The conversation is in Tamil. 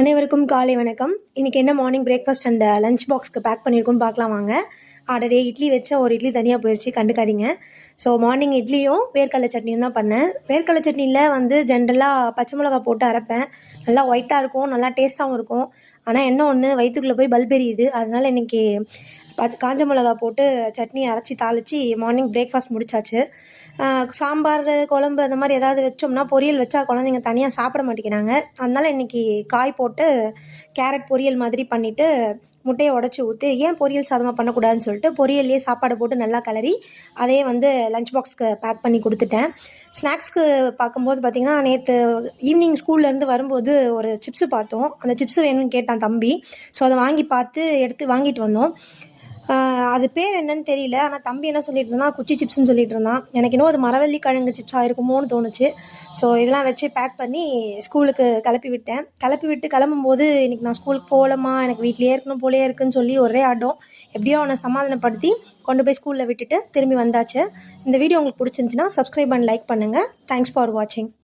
அனைவருக்கும் காலை வணக்கம். இன்றைக்கி என்ன மார்னிங் பிரேக்ஃபாஸ்ட் அண்ட் லஞ்ச் பாக்ஸ்க்கு பேக் பண்ணியிருக்கோன்னு பார்க்கலாம் வாங்க. ஆல்ரெடி இட்லி வச்ச ஒரு இட்லி தனியாக போயிடுச்சு கண்டுக்காதீங்க. ஸோ மார்னிங் இட்லியும் வேர்க்கடலை சட்னியும் தான் பண்ணேன். வேர்க்கடலை சட்னியில் வந்து ஜென்ரலாக பச்சை மிளகா போட்டு அரைப்பேன். நல்லா ஒயிட்டாக இருக்கும் நல்லா டேஸ்ட்டாகவும் இருக்கும். ஆனால் என்ன ஒன்று வயிற்றுக்குள்ளே போய் பல்ப் எரியுது. அதனால் இன்றைக்கி காஞ்ச மிளகா போட்டு சட்னி அரைச்சி தாளித்து மார்னிங் பிரேக்ஃபாஸ்ட் முடிச்சாச்சு. சாம்பார் குழம்பு அந்த மாதிரி ஏதாவது வச்சோம்னா பொரியல் வச்சா குழந்தைங்க தனியாக சாப்பிட மாட்டேங்கிறாங்க. அதனால் இன்றைக்கி காய் போட்டு கேரட் பொரியல் மாதிரி பண்ணிவிட்டு முட்டையை உடச்சி ஊற்றி ஏன் பொரியல் சாதமாக பண்ணக்கூடாதுன்னு சொல்லிட்டு பொரியல்லையே சாப்பாடு போட்டு நல்லா கிளறி அதே வந்து லஞ்ச் பாக்ஸ்க்கு பேக் பண்ணி கொடுத்துட்டேன். ஸ்நாக்ஸ்க்கு பார்க்கும்போது பார்த்திங்கன்னா நேற்று ஈவினிங் ஸ்கூல்லேருந்து வரும்போது ஒரு சிப்ஸு பார்த்தோம். அந்த சிப்ஸு வேணும்னு கேட்டான் தம்பி. ஸோ அதை வாங்கி பார்த்து எடுத்து வாங்கிட்டு வந்தோம். அது பேர் என்னன்னு தெரியல. ஆனால் தம்பி என்ன சொல்லிட்டு இருந்தான் குச்சி சிப்ஸ்னு சொல்லிட்டு இருந்தான். எனக்கு இன்னும் அது மரவள்ளி கிழங்கு சிப்ஸாக இருக்குமோன்னு தோணுச்சு. ஸோ இதெல்லாம் வச்சு பேக் பண்ணி ஸ்கூலுக்கு கிளப்பி விட்டேன். கிளப்பி விட்டு கிளம்பும்போது இன்னைக்கு நான் ஸ்கூலுக்கு போகலமா எனக்கு வீட்லேயே இருக்கணும் போலே இருக்குன்னு சொல்லி ஒரே ஆட்டம் எப்படியோ அவனை சமாதானப்படுத்தி கொண்டு போய் ஸ்கூலில் விட்டுட்டு திரும்பி வந்தாச்சு. இந்த வீடியோ உங்களுக்கு பிடிச்சிருந்துச்சின்னா சப்ஸ்கிரைப் அண்ட் லைக் பண்ணுங்கள் தேங்க்ஸ் ஃபார் வாட்சிங்